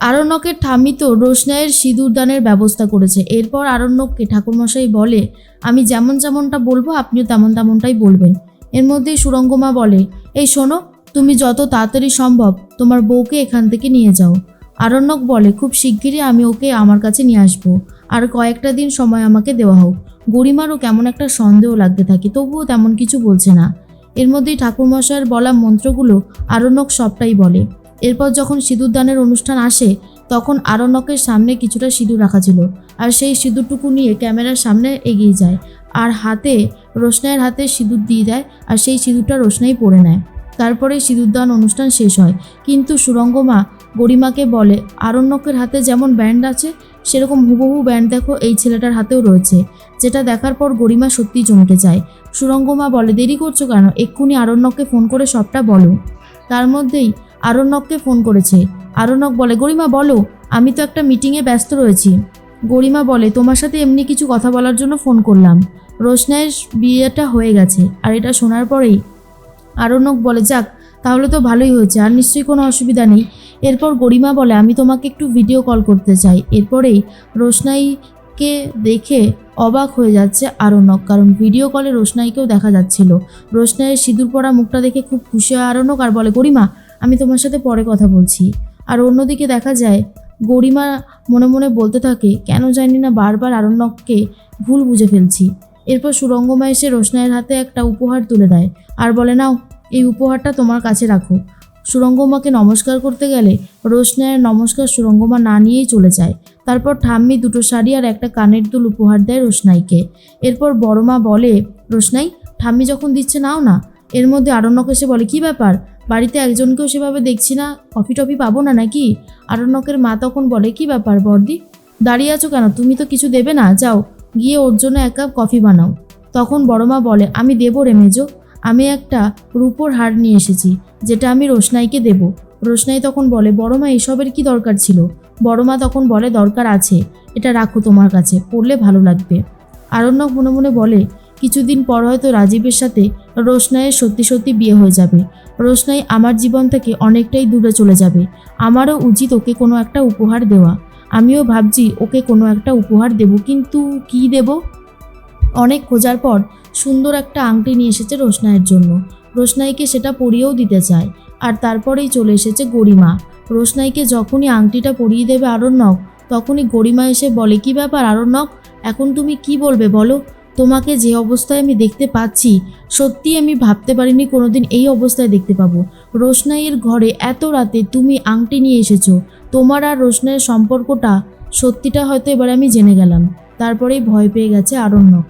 আরণ্যকের ঠাম্মি তো রোশনাইয়ের সিঁদুর দানের ব্যবস্থা করেছে। এরপর আরণ্যককে ঠাকুরমশাই বলে, আমি যেমন যেমনটা বলব, আপনিও তেমন তেমনটাই বলবেন। এর মধ্যেই সুরঙ্গমা বলে, এই শোনো, তুমি যত তাড়াতাড়ি সম্ভব তোমার বউকে এখান থেকে নিয়ে যাও। আরণ্যক বলে, খুব শিগগিরই আমি ওকে আমার কাছে নিয়ে আসব। আর কয়েকটা দিন সময় আমাকে দেওয়া হোক। গরিমারও কেমন একটা সন্দেহ লাগতে থাকে, তবুও তেমন কিছু বলছে না। এর মধ্যেই ঠাকুরমশাইয়ের বলা মন্ত্রগুলো আরণ্যক সবটাই বলে। এরপর যখন সিঁদুরদানের অনুষ্ঠান আসে, তখন আরণ্যকের সামনে কিছুটা সিঁদুর রাখা ছিল, আর সেই সিঁদুরটুকু নিয়ে ক্যামেরার সামনে এগিয়ে যায়, আর হাতে, রোশনাইয়ের হাতে সিঁদুর দিয়ে দেয়, আর সেই সিঁদুরটা রোশনাই পরে নেয়। তারপরে সিঁদুরদান অনুষ্ঠান শেষ হয়। কিন্তু সুরঙ্গমা গরিমাকে বলে, আরণ্যকের হাতে যেমন ব্যান্ড আছে, সেরকম হুবহু ব্যান্ড দেখো এই ছেলেটার হাতেও রয়েছে। যেটা দেখার পর গরিমা সত্যিই চমকে যায়। সুরঙ্গমা বলে, দেরি করছ কেন? এক্ষুনি আরণ্যককে ফোন করে সবটা বলো। তার মধ্যেই আরণ্যককে ফোন করেছে। আরণ্যক বলে, গরিমা, বলো, আমি তো একটা মিটিংয়ে ব্যস্ত রয়েছি। গরিমা বলে, তোমার সাথে এমনি কিছু কথা বলার জন্য ফোন করলাম। রোশনাইয়ের বিয়েটা হয়ে গেছে, আর এটা শোনার পরেই আরণ্যক বলে, যাক, তাহলে তো ভালোই হয়েছে, আর নিশ্চয়ই কোনো অসুবিধা নেই। এরপর গরিমা বলে, আমি তোমাকে একটু ভিডিও কল করতে চাই। এরপরেই রোশনাইকে দেখে অবাক হয়ে যাচ্ছে আরণ্যক, কারণ ভিডিও কলে রোশনাইকেও দেখা যাচ্ছিল। রোশনাইয়ের সিঁদুর পরা মুখটা দেখে খুব খুশি হয় আরণ্যক আর বলে, গরিমা আমি তোমার সাথে পরে কথা বলছি। আর অন্যদিকে দেখা যায়, গরিমা মনে মনে বলতে থাকে, কেন জানি না বারবার আরণ্যককে ভুল বুঝে ফেলছি। এরপর সুরঙ্গমা এসে রোশনাইয়ের হাতে একটা উপহার তুলে দেয় আর বলে, নাও, এই উপহারটা তোমার কাছে রাখো। সুরঙ্গমাকে নমস্কার করতে গেলে রোশনাইয়ের নমস্কার সুরঙ্গমা না নিয়েই চলে যায়। তারপর ঠাম্মি দুটো শাড়ি আর একটা কানের দুল উপহার দেয় রোশনাইকে। এরপর বড়মা বলে, রোশনাই, ঠাম্মি যখন দিচ্ছে নাও না। এর মধ্যে আরণ্যক এসে বলে, কি ব্যাপার? বাড়িতে একজনকেও সেভাবে দেখছি না, কফি টফি পাবো না নাকি? আরণ্যকের মা তখন বলে, কি ব্যাপার বর্দি? দাঁড়িয়ে আছো কেন? তুমি তো কিছু দেবে না, যাও, গিয়ে ওর জন্য এক কাপ কফি বানাও। তখন বড়মা বলে, আমি দেবো রে মেজো, আমি একটা রূপোর হার নিয়ে এসেছি, যেটা আমি রোশনাইকে দেব। রোশনাই তখন বলে বড়মা এসবের কি দরকার ছিল? বড়মা তখন বলে, দরকার আছে, এটা রাখো তোমার কাছে, পড়লে ভালো লাগবে। আরণ্যক মনে মনে বলে কিছুদিন পর হয়তো রাজীবের সাথে রোশনাইয়ের সত্যি সত্যি বিয়ে হয়ে যাবে। রোশনাই আমার জীবন থেকে অনেকটাই দূরে চলে যাবে। আমারও উচিত ওকে কোনো একটা উপহার দেওয়া। আমিও ভাবছি ওকে কোনো একটা উপহার দেব, কিন্তু কি দেব? অনেক খোঁজার পর সুন্দর একটা আংটি নিয়ে এসেছে রোশনাইয়ের জন্য। রোশনাইকে সেটা পরিয়েও দিতে চায়। আর তারপরেই চলে এসেছে গরিমা। রোশনাইকে যখনই আংটিটা পরিয়ে দেবে আরণ্যক, তখনই গরিমা এসে বলে, কি ব্যাপার আরণ্যক? এখন তুমি কি বলবে বলো? তোমাকে যে অবস্থায় আমি দেখতে পাচ্ছি সত্যি আমি ভাবতে পারিনি কোনোদিন এই অবস্থায় দেখতে পাবো। রোশনাইয়ের ঘরে এত রাতে তুমি আংটি নিয়ে এসেছ। তোমার আর রোশনাইয়ের সম্পর্কটা সত্যিটা হয়তো এবার আমি জেনে গেলাম। তারপরেই ভয় পেয়ে গেছে আরণ্যক।